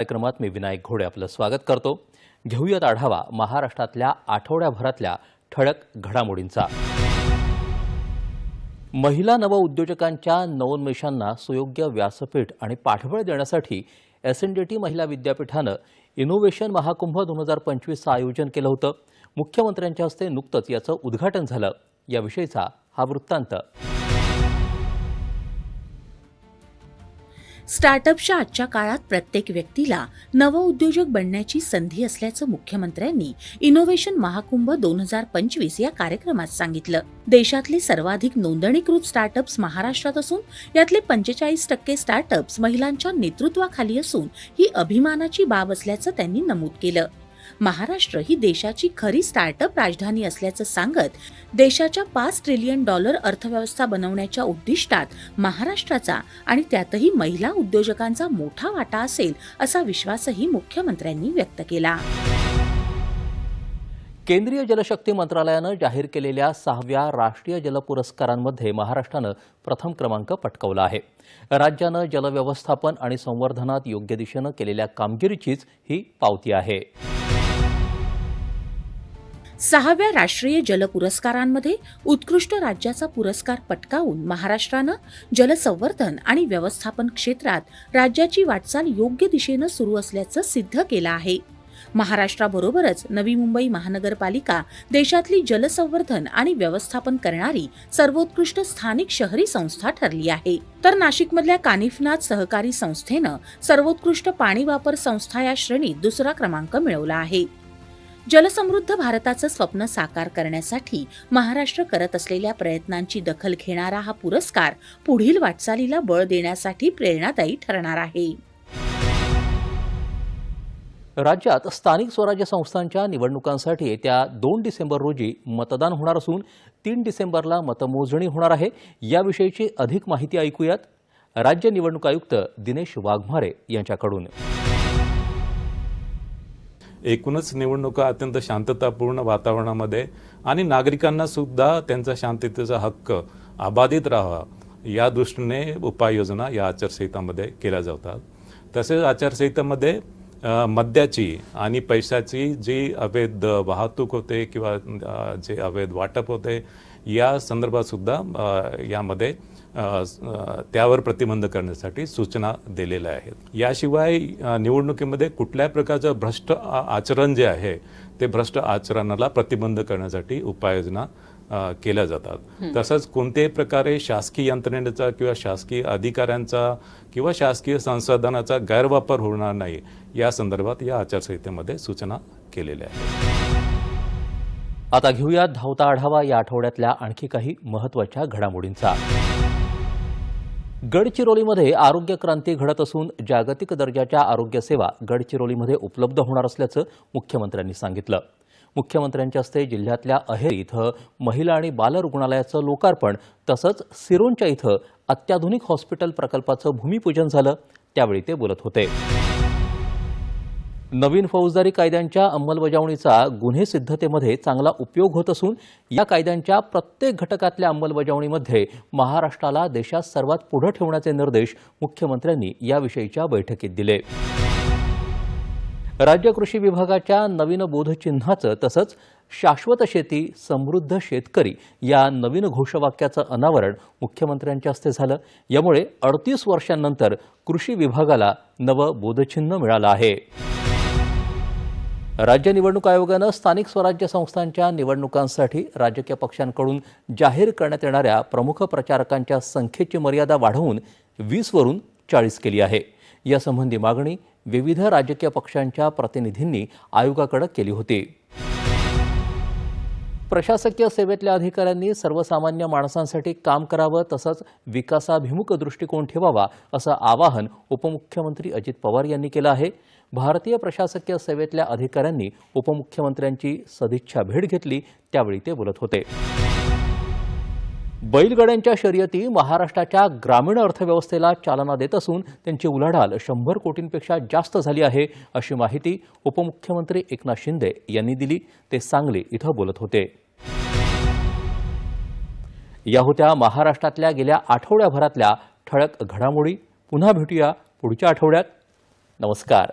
कार्यक्रमात मी विनायक घोडे आपलं स्वागत करतो. घेऊयात आढावा महाराष्ट्रातल्या आठवड्याभरातल्या ठळक घडामोडींचा. महिला नवउद्योजकांच्या नवोन्मेषांना सुयोग्य व्यासपीठ आणि पाठबळ देण्यासाठी एस एन डी टी महिला विद्यापीठानं इनोव्हेशन महाकुंभ दोन हजार पंचवीसचं आयोजन केलं होतं. मुख्यमंत्र्यांच्या हस्ते नुकतंच याचं उद्घाटन झालं. याविषयीचा हा वृत्तांत. स्टार्टअपच्या आजच्या काळात प्रत्येक व्यक्तीला नवउद्योजक बनण्याची संधी असल्याचं मुख्यमंत्र्यांनी इनोव्हेशन महाकुंभ दोन हजार पंचवीस या कार्यक्रमात सांगितलं. देशातले सर्वाधिक नोंदणीकृत स्टार्टअप्स महाराष्ट्रात असून यातले पंचेचाळीस टक्के स्टार्टअप्स महिलांच्या नेतृत्वाखाली असून ही अभिमानाची बाब असल्याचं त्यांनी नमूद केलं. महाराष्ट्र ही देशाची खरी स्टार्टअप राजधानी असल्याचं सांगत देशाच्या पाच ट्रिलियन डॉलर अर्थव्यवस्था बनवण्याच्या उद्दिष्टात महाराष्ट्राचा आणि त्यातही महिला उद्योजकांचा मोठा वाटा असेल असा विश्वासही मुख्यमंत्र्यांनी व्यक्त केला. केंद्रीय जलशक्ती मंत्रालयानं जाहीर केलेल्या सहाव्या राष्ट्रीय जल पुरस्कारांमध्ये महाराष्ट्रानं प्रथम क्रमांक पटकवला आहे. राज्यानं जलव्यवस्थापन आणि संवर्धनात योग्य दिशेनं केलेल्या कामगिरीचीच ही पावती आहे. सहाव्या राष्ट्रीय जल पुरस्कारांमध्ये उत्कृष्ट राज्याचा पुरस्कार पटकावून महाराष्ट्रानं जलसंवर्धन आणि व्यवस्थापन क्षेत्रात राज्याची वाटचाल योग्य दिशेनं सुरू असल्याचं सिद्ध केलं आहे. महाराष्ट्राबरोबरच नवी मुंबई महानगरपालिका देशातली जलसंवर्धन आणि व्यवस्थापन करणारी सर्वोत्कृष्ट स्थानिक शहरी संस्था ठरली आहे. तर नाशिकमधल्या कानिफनाथ सहकारी संस्थेनं सर्वोत्कृष्ट पाणी वापर संस्था या श्रेणीत दुसरा क्रमांक मिळवला आहे. जलसमृद्ध भारताचं स्वप्न साकार करण्यासाठी महाराष्ट्र करत असलेल्या प्रयत्नांची दखल घेणारा हा पुरस्कार पुढील वाटचालीला बळ देण्यासाठी प्रेरणादायी ठरणार आहे. राज्यात स्थानिक स्वराज्य संस्थांच्या निवडणुकांसाठी येत्या दोन डिसेंबर रोजी मतदान होणार असून तीन डिसेंबरला मतमोजणी होणार आहे. याविषयीची अधिक माहिती ऐकूयात. राज्य निवडणूक आयुक्त दिनेश वाघमारे यांच्याकडून. एकूणच निवडणुका अत्यंत शांततापूर्ण वातावरणामध्ये आणि नागरिकांना सुद्धा त्यांचा शांततेचा हक्क अबाधित राहावा या दृष्टीने उपाययोजना या आचारसंहितामध्ये केल्या जातात. तसेच आचारसंहितामध्ये मद्याची आणि पैशाची जी अवैध वाहतूक होते किंवा जे अवैध वाटप होते या संदर्भात सुद्धा यामध्ये त्यावर प्रतिबंध करण्यासाठी सूचना दिलेल्या आहेत. याशिवाय निवडणुकीमध्ये कुठल्याही प्रकारचं भ्रष्ट आचरण जे आहे ते भ्रष्ट आचरणाला प्रतिबंध करण्यासाठी उपाययोजना केल्या जातात. तसंच कोणत्याही प्रकारे शासकीय यंत्रणेचा किंवा शासकीय अधिकाऱ्यांचा किंवा शासकीय संसाधनाचा गैरवापर होणार नाही या संदर्भात या आचारसंहितेमध्ये सूचना केलेल्या आहेत. आता घेऊया धावता आढावा. या आठवड्यातल्या आणखी काही महत्त्वाच्या घडामोडींचा. गडचिरोलीमध्ये आरोग्य क्रांती घडत असून जागतिक दर्जाच्या आरोग्य सेवा गडचिरोलीमध्ये उपलब्ध होणार असल्याचं मुख्यमंत्र्यांनी सांगितलं. मुख्यमंत्र्यांच्या हस्ते जिल्ह्यातल्या अहेरी इथं महिला आणि बाल रुग्णालयाचं लोकार्पण तसंच सिरोंच्या इथं अत्याधुनिक हॉस्पिटल प्रकल्पाचं भूमिपूजन झालं त्यावेळी ते बोलत होते. नवीन फौजदारी कायद्यांच्या अंमलबजावणीचा गुन्हे सिद्धतेमध्ये चांगला उपयोग होत असून या कायद्यांच्या प्रत्येक घटकातल्या अंमलबजावणीमध्ये महाराष्ट्राला देशात सर्वात पुढे ठेवण्याचे निर्देश मुख्यमंत्र्यांनी याविषयीच्या बैठकीत दिले. राज्य कृषी विभागाच्या नवीन बोधचिन्हाचं तसंच शाश्वत शेती समृद्ध शेतकरी या नवीन घोषवाक्याचं अनावरण मुख्यमंत्र्यांच्या हस्ते झालं. यामुळे अडतीस वर्षांनंतर कृषी विभागाला नवं बोधचिन्ह मिळालं आहे. राज्य निवडणूक आयोगानं स्थानिक स्वराज्य संस्थांच्या निवडणुकांसाठी राजकीय पक्षांकडून जाहीर करण्यात येणाऱ्या प्रमुख प्रचारकांच्या संख्येची मर्यादा वाढवून वीसवरून चाळीस केली आहे. यासंबंधी मागणी विविध राजकीय पक्षांच्या प्रतिनिधींनी आयोगाकडे केली होती. प्रशासकीय सेवेतल्या अधिकाऱ्यांनी सर्वसामान्य माणसांसाठी काम करावं तसंच विकासाभिमुख दृष्टिकोन ठेवावा असं आवाहन उपमुख्यमंत्री अजित पवार यांनी केलं आहे. भारतीय प्रशासकीय सेवेतल्या अधिकाऱ्यांनी उपमुख्यमंत्र्यांची सदिच्छा भेट घेतली त्यावेळी ते बोलत होते. बैलगाड्यांच्या शर्यती महाराष्ट्राच्या ग्रामीण अर्थव्यवस्थेला चालना देत असून त्यांची उलाढाल शंभर कोटींपेक्षा जास्त झाली आहे अशी माहिती उपमुख्यमंत्री एकनाथ शिंदे यांनी दिली. ते सांगली इथं बोलत होते. या होत्या महाराष्ट्रातल्या गेल्या आठवड्याभरातल्या ठळक घडामोडी. पुन्हा भेटूया पुढच्या आठवड्यात. नमस्कार.